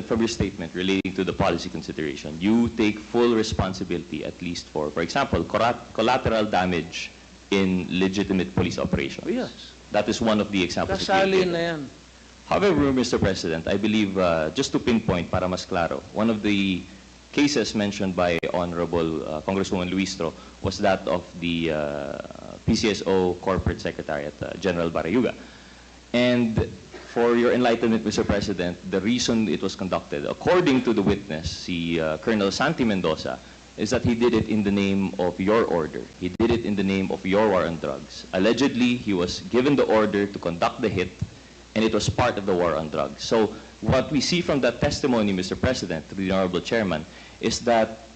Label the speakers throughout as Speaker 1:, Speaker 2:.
Speaker 1: From your statement relating to the policy consideration, you take full responsibility, at least for, for example, collateral damage in legitimate police operations.
Speaker 2: Yes.
Speaker 1: That is one of the examples. that you
Speaker 2: Kasali na yan.
Speaker 1: However, Mr. President, I believe, uh, just to pinpoint para mas claro, one of the cases mentioned by Honorable uh, Congresswoman Luistro was that of the uh, PCSO Corporate Secretariat, uh, General Barayuga. And for your enlightenment, Mr. President, the reason it was conducted, according to the witness, si uh, Colonel Santi Mendoza, is that he did it in the name of your order. He did it in the name of your war on drugs. Allegedly, he was given the order to conduct the hit, and it was part of the war on drugs. So what we see from that testimony, Mr. President, to the Honorable Chairman, is that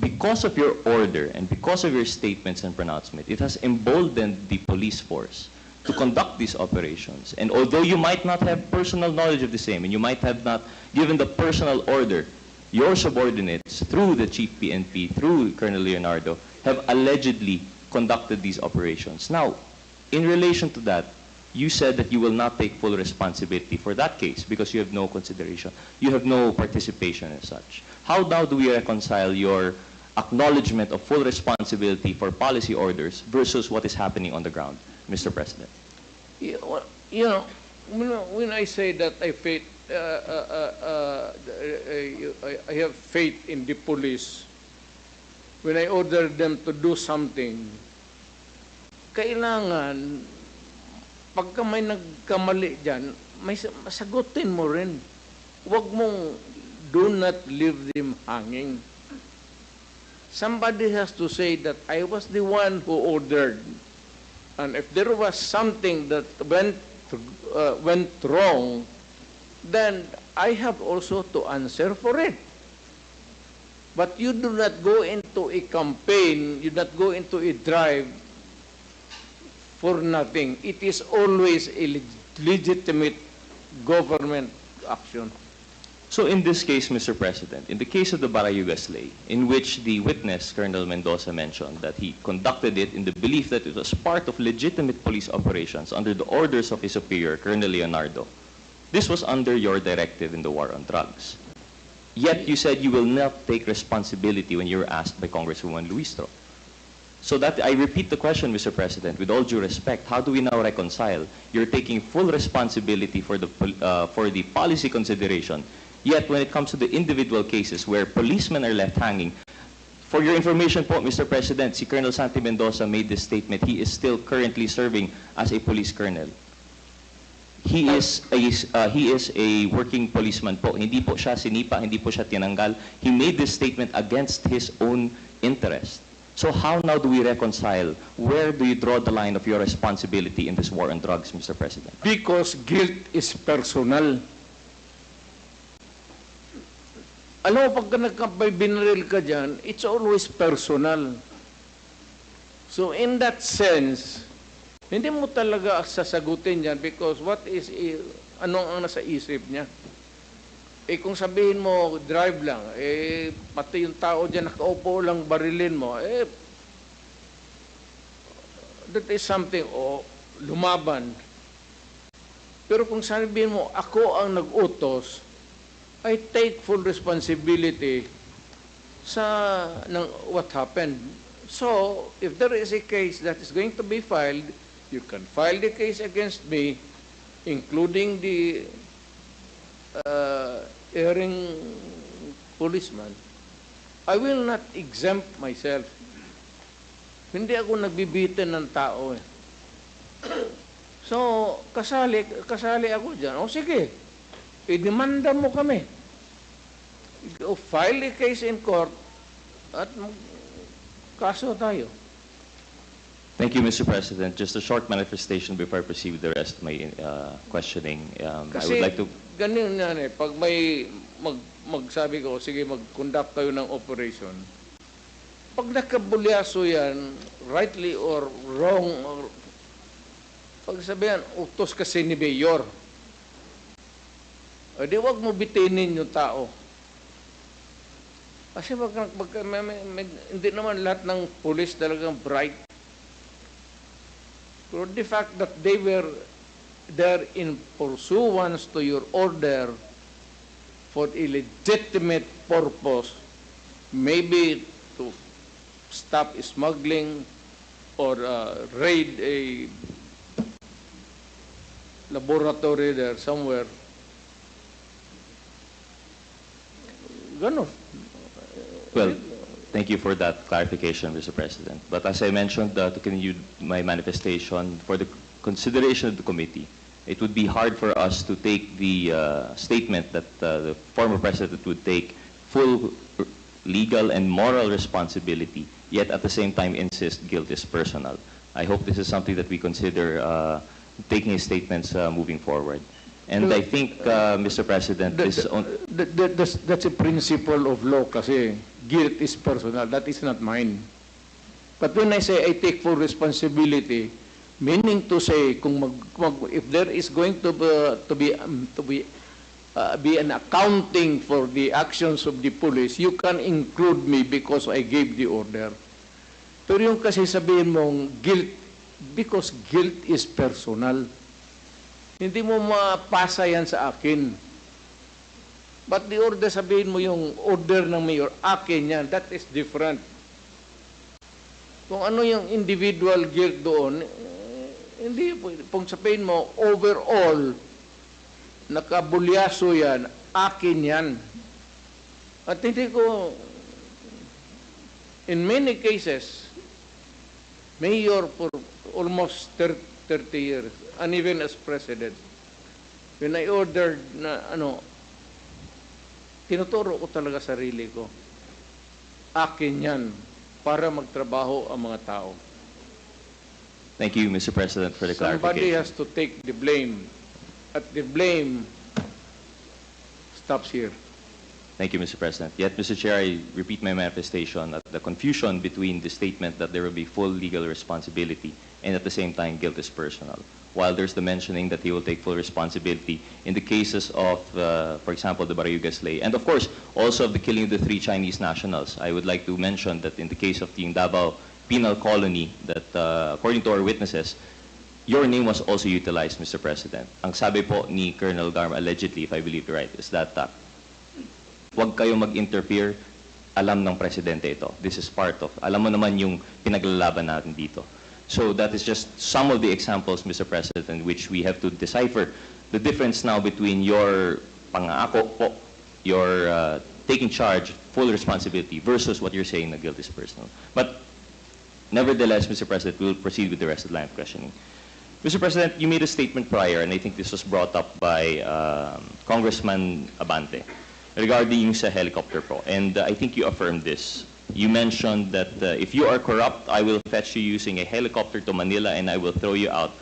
Speaker 1: because of your order and because of your statements and pronouncement, it has emboldened the police force to conduct these operations. And although you might not have personal knowledge of the same, and you might have not given the personal order, your subordinates, through the Chief PNP, through Colonel Leonardo, have allegedly conducted these operations. Now, in relation to that, you said that you will not take full responsibility for that case because you have no consideration. You have no participation as such. How now do we reconcile your acknowledgement of full responsibility for policy orders versus what is happening on the ground, Mr. President?
Speaker 2: You you know, when, I say that I faith, uh, uh, uh, uh, I, have faith in the police, when I order them to do something, kailangan, pagka may nagkamali dyan, may sa- sagutin mo rin. Huwag mong do not leave them hanging. Somebody has to say that I was the one who ordered. And if there was something that went, uh, went wrong, then I have also to answer for it. But you do not go into a campaign, you not go into a drive for nothing. It is always a leg- legitimate government action.
Speaker 1: So in this case, Mr. President, in the case of the Barayuga in which the witness, Colonel Mendoza, mentioned that he conducted it in the belief that it was part of legitimate police operations under the orders of his superior, Colonel Leonardo, this was under your directive in the war on drugs. Yet you said you will not take responsibility when you were asked by Congresswoman Luistro. So that I repeat the question, Mr. President, with all due respect, how do we now reconcile you're taking full responsibility for the uh, for the policy consideration, yet when it comes to the individual cases where policemen are left hanging, for your information po, Mr. President, si Colonel Santi Mendoza made this statement. He is still currently serving as a police colonel. He is a uh, he is a working policeman po. Hindi po siya sinipa, hindi po siya tinanggal. He made this statement against his own interest. So how now do we reconcile? Where do you draw the line of your responsibility in this war on drugs, Mr. President?
Speaker 2: Because guilt is personal. Alam mo, pagka nagkapay binaril ka dyan, it's always personal. So in that sense, hindi mo talaga sasagutin yan because what is, anong ang nasa isip niya? Eh kung sabihin mo, drive lang, eh pati yung tao dyan nakaupo lang barilin mo, eh that is something, o lumaban. Pero kung sabihin mo, ako ang nag-utos, I take full responsibility sa ng what happened. So, if there is a case that is going to be filed, you can file the case against me, including the uh, erring policeman. I will not exempt myself. Hindi ako nagbibitin ng tao eh. So, kasali, kasali ako dyan. O sige, idemanda mo kami. Go file a case in court at kaso tayo.
Speaker 1: Thank you, Mr. President. Just a short manifestation before I proceed with the rest of my uh, questioning. Um, I
Speaker 2: Kasi
Speaker 1: would like to
Speaker 2: ganun yan eh. Pag may mag, magsabi ko, sige mag-conduct kayo ng operation. Pag nakabulyaso yan, rightly or wrong, or pag sabihan, utos kasi ni Mayor. O di wag mo bitinin yung tao. Kasi pag, pag may, may- may- hindi naman lahat ng pulis talagang bright. Pero the fact that they were there in pursuance to your order, for a legitimate purpose, maybe to stop smuggling or uh, raid a laboratory there somewhere.
Speaker 1: Well, thank you for that clarification, Mr. President. But as I mentioned, uh, to continue my manifestation, for the consideration of the committee, it would be hard for us to take the uh, statement that uh, the former president would take full legal and moral responsibility, yet at the same time insist guilt is personal. I hope this is something that we consider uh, taking his statements uh, moving forward. And I think, uh, Mr. President,
Speaker 2: That-
Speaker 1: this... on-
Speaker 2: that- that- that's, that's a principle of law kasi guilt is personal. That is not mine. But when I say I take full responsibility, meaning to say kung mag, mag- if there is going to be, to be, um, to be, uh, be an accounting for the actions of the police, you can include me because I gave the order. Pero yung kasi sabihin mong guilt, because guilt is personal. Hindi mo mapasa yan sa akin. But the order, sabihin mo yung order ng mayor, akin yan, that is different. Kung ano yung individual guilt doon, eh, hindi, pwede. kung sabihin mo, overall, nakabulyaso yan, akin yan. At hindi ko, in many cases, mayor for almost 30 30 years, and even as president, when I ordered na ano, tinuturo ko talaga sarili ko, akin yan, para magtrabaho ang mga tao.
Speaker 1: Thank you, Mr. President, for the
Speaker 2: Somebody
Speaker 1: clarification.
Speaker 2: has to take the blame. At the blame stops here.
Speaker 1: Thank you, Mr. President. Yet, Mr. Chair, I repeat my manifestation that the confusion between the statement that there will be full legal responsibility and at the same time guilt is personal. While there's the mentioning that he will take full responsibility in the cases of, uh, for example, the Barayuga Slay, and of course, also of the killing of the three Chinese nationals. I would like to mention that in the case of the Davao Penal Colony, that uh, according to our witnesses, your name was also utilized, Mr. President. Ang sabi po ni Colonel Garma, allegedly, if I believe right, is that uh, huwag kayo mag-interfere, alam ng presidente ito. This is part of, alam mo naman yung pinaglalaban natin dito. So that is just some of the examples, Mr. President, which we have to decipher the difference now between your pangako po, your uh, taking charge, full responsibility, versus what you're saying na guilt is personal. But nevertheless, Mr. President, we'll proceed with the rest of the line of questioning. Mr. President, you made a statement prior, and I think this was brought up by um, Congressman Abante regarding yung sa helicopter po. And uh, I think you affirmed this. You mentioned that uh, if you are corrupt, I will fetch you using a helicopter to Manila and I will throw you out.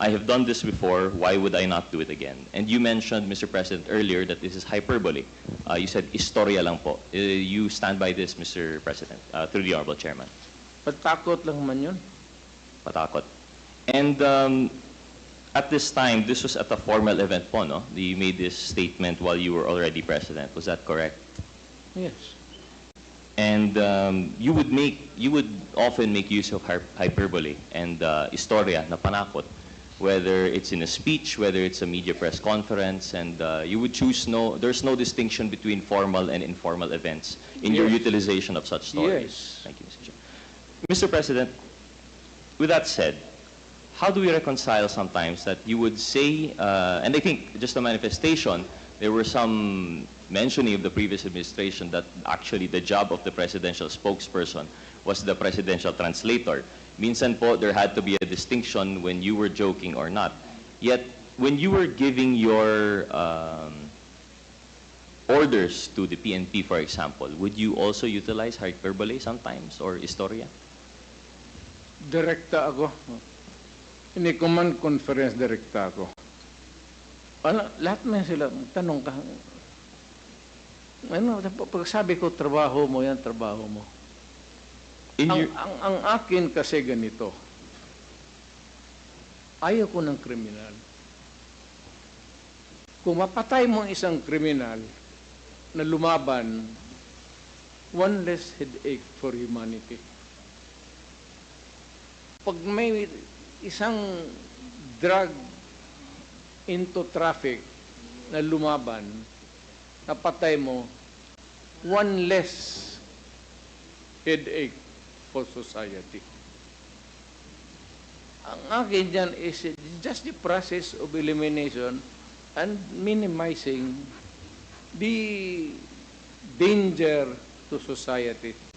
Speaker 1: I have done this before, why would I not do it again? And you mentioned, Mr. President, earlier that this is hyperbole. Uh, you said, istorya lang po. Uh, you stand by this, Mr. President, uh, through the Honorable Chairman.
Speaker 2: Patakot lang man yun.
Speaker 1: Patakot. And um, at this time, this was at a formal event po, no? You made this statement while you were already president. Was that correct?
Speaker 2: Yes.
Speaker 1: And um, you would make, you would often make use of hyperbole and uh, istorya na panakot, whether it's in a speech, whether it's a media press conference, and uh, you would choose no, there's no distinction between formal and informal events in your utilization of such stories.
Speaker 2: Yes.
Speaker 1: Thank you, Mr. Chair. Mr. President, with that said, how do we reconcile sometimes that you would say, uh, and I think just a manifestation, there were some mentioning of the previous administration that actually the job of the presidential spokesperson was the presidential translator. Minsan po, there had to be a distinction when you were joking or not. Yet, when you were giving your um, orders to the PNP, for example, would you also utilize hyperbole sometimes or historia?
Speaker 2: Direkta ako. Ini command conference direkta ako. Ano, lahat na sila, tanong ka. Ano, pag sabi ko, trabaho mo yan, trabaho mo.
Speaker 1: In
Speaker 2: Ang,
Speaker 1: your,
Speaker 2: ang, ang akin kasi ganito, ayaw ko ng kriminal. Kung mapatay mo ang isang kriminal na lumaban, one less headache for humanity. Pag may isang drug into traffic na lumaban, napatay mo, one less headache for society. Ang akin dyan is just the process of elimination and minimizing the danger to society.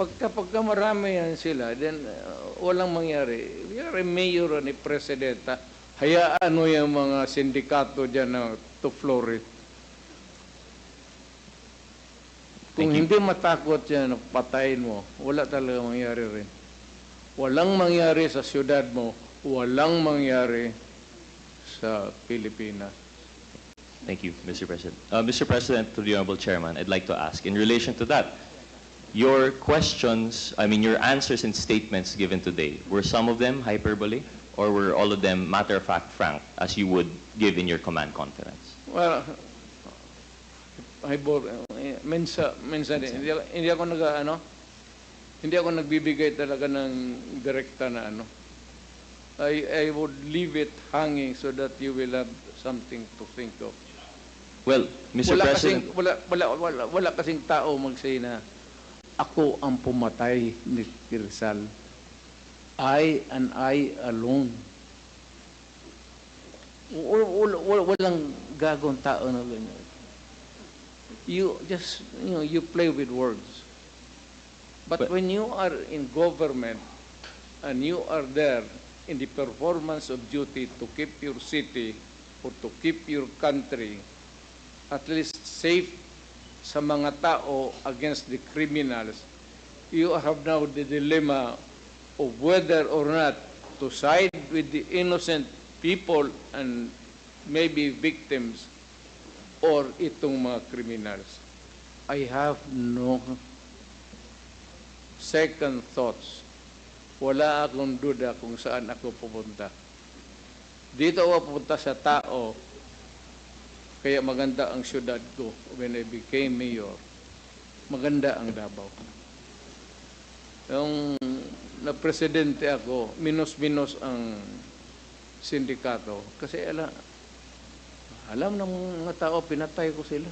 Speaker 2: Pagka, pagka marami yan sila, then uh, walang mangyari. Yari mayor ni presidenta, hayaan mo yung mga sindikato dyan na to flourish. Kung hindi matakot yan, patayin mo, wala talaga mangyari rin. Walang mangyari sa syudad mo, walang mangyari sa Pilipinas.
Speaker 1: Thank you, Mr. President. Uh, Mr. President, to the Honorable Chairman, I'd like to ask, in relation to that, your questions, I mean, your answers and statements given today, were some of them hyperbole, or were all of them matter-of-fact frank, as you would give in your command conference?
Speaker 2: Well, minsa minsan din. hindi, hindi ako nag ano hindi ako nagbibigay talaga ng direkta na ano I I would leave it hanging so that you will have something to think of.
Speaker 1: Well, Mr.
Speaker 2: wala
Speaker 1: President,
Speaker 2: kasing wala wala wala, wala kasing tao magsay na ako ang pumatay ni Rizal. I and I alone. Wala, wala, wala, walang gagong tao na ganyan. You just, you know, you play with words. But,
Speaker 1: But-
Speaker 2: when you are in government and you are there in the performance of duty to keep your city or to keep your country at least safe sa mga tao against the criminals, you have now the dilemma of whether or not to side with the innocent people and maybe victims or itong mga criminals. I have no second thoughts. Wala akong duda kung saan ako pupunta. Dito ako pupunta sa tao, kaya maganda ang syudad ko when I became mayor. Maganda ang Davao. Yung na presidente ako, minus-minus ang sindikato. Kasi alam, alam ng mga tao, pinatay ko sila.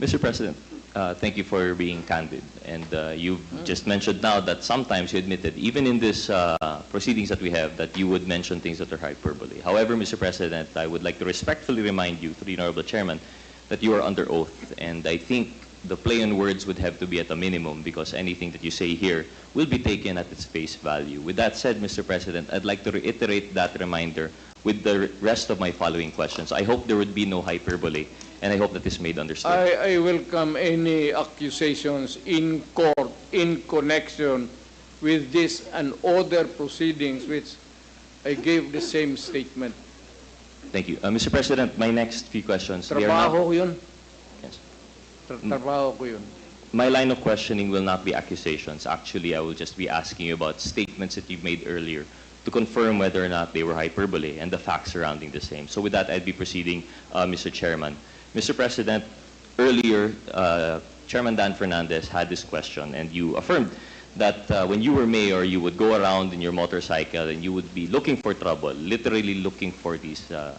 Speaker 1: Mr. President, uh, thank you for being candid. And uh, you've just mentioned now that sometimes you admitted, even in this uh, proceedings that we have, that you would mention things that are hyperbole. However, Mr. President, I would like to respectfully remind you, to the Honorable Chairman, that you are under oath. And I think the play on words would have to be at a minimum because anything that you say here will be taken at its face value. With that said, Mr. President, I'd like to reiterate that reminder with the rest of my following questions. I hope there would be no hyperbole, and I hope that is made understood.
Speaker 2: I, I welcome any accusations in court in connection with this and other proceedings which I gave the same statement.
Speaker 1: Thank you. Uh, Mr. President, my next few questions. they are not-
Speaker 2: Trabaho ko yun.
Speaker 1: Yes.
Speaker 2: Tra- Trabaho ko yun.
Speaker 1: My line of questioning will not be accusations. Actually, I will just be asking you about statements that you made earlier to confirm whether or not they were hyperbole and the facts surrounding the same. So with that, I'd be proceeding, uh, Mr. Chairman. Mr. President, earlier, uh, Chairman Dan Fernandez had this question, and you affirmed that uh, when you were mayor, you would go around in your motorcycle and you would be looking for trouble, literally looking for these uh,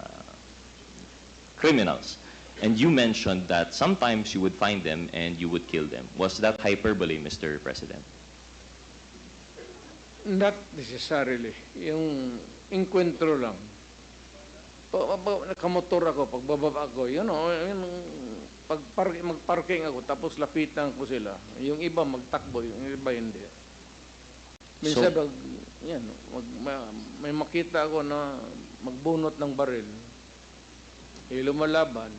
Speaker 1: criminals. And you mentioned that sometimes you would find them and you would kill them. Was that hyperbole, Mr. President?
Speaker 2: Not necessarily. Yung inkwentro lang. Nakamotor ako, pagbababa ako, you know, yung pag magparking ako, tapos lapitan ko sila. Yung iba magtakbo, yung iba hindi. Minsan,
Speaker 1: So-
Speaker 2: yan, mag, ma- may makita ako na magbunot ng baril, eh, lumalaban,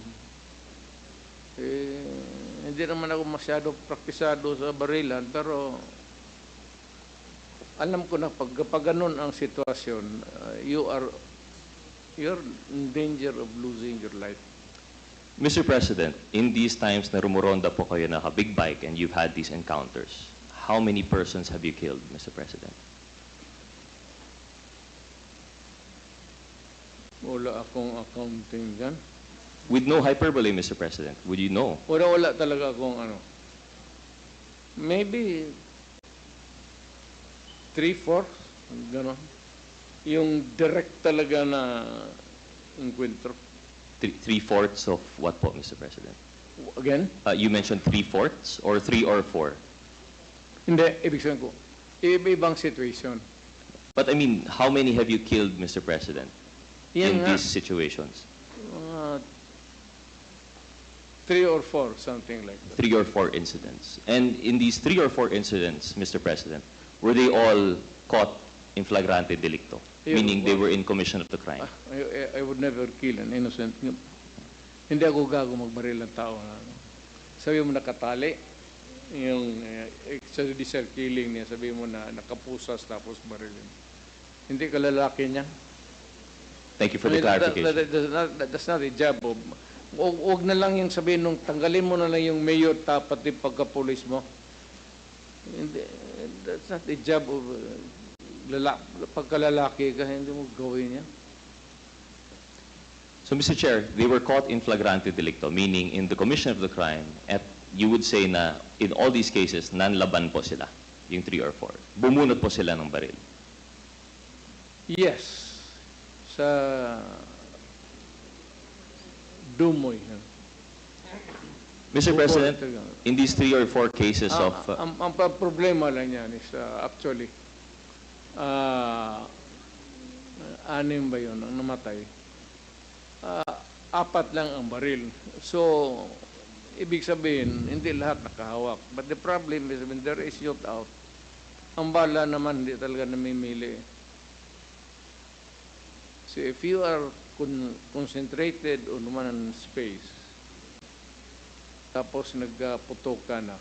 Speaker 2: eh, hindi naman ako masyado praktisado sa barilan, pero alam ko na pag, pag ganun ang sitwasyon, uh, you are you're in danger of losing your life.
Speaker 1: Mr. President, in these times na rumuronda po kayo naka big bike and you've had these encounters, how many persons have you killed, Mr. President?
Speaker 2: Wala akong accounting dyan.
Speaker 1: With no hyperbole, Mr. President, would you know?
Speaker 2: Wala, wala talaga akong ano. Maybe three, four, gano'n. Yung direct talaga na encuentro.
Speaker 1: Three- Three-fourths of what po, Mr. President?
Speaker 2: Again?
Speaker 1: Uh, You mentioned three-fourths or three or four?
Speaker 2: Hindi, ibig sabihin ko, iba-ibang situation.
Speaker 1: But I mean, how many have you killed, Mr. President,
Speaker 2: Yan
Speaker 1: in
Speaker 2: nga,
Speaker 1: these situations?
Speaker 2: mga three or four, something like that.
Speaker 1: Three or four incidents. And in these three or four incidents, Mr. President, were they all caught in flagrante delicto? Meaning they were in commission of the crime?
Speaker 2: I, I- would never kill an innocent. Hindi ako gago magbaril ng tao. Na, ano. Sabi mo nakatali, yung extrajudicial killing niya, sabi mo na nakapusas tapos barilin. Hindi ka lalaki niya.
Speaker 1: Thank you for the
Speaker 2: mean, that-
Speaker 1: clarification.
Speaker 2: that- that's, not, a job of, Huwag na lang yung sabihin nung tanggalin mo na lang yung mayor tapat yung pagkapulis mo. That's not a job of uh, lala, pagkalalaki ka, hindi mo gawin yan.
Speaker 1: So, Mr. Chair, they were caught in flagrante delicto, meaning in the commission of the crime, at you would say na in all these cases, nanlaban po sila, yung three or four. Bumunot po sila ng baril.
Speaker 2: Yes. Sa Dumoy.
Speaker 1: Mr. President, in these three or four cases
Speaker 2: Ah,
Speaker 1: of... uh,
Speaker 2: ang, ang problema lang yan is uh, actually ah, anim ba yun ang namatay. Ah, apat lang ang baril. So, ibig sabihin, hindi lahat nakahawak. But the problem is when there is youth out, ang bala naman hindi talaga namimili. So if you are con- concentrated on one space, tapos nagputok ka na,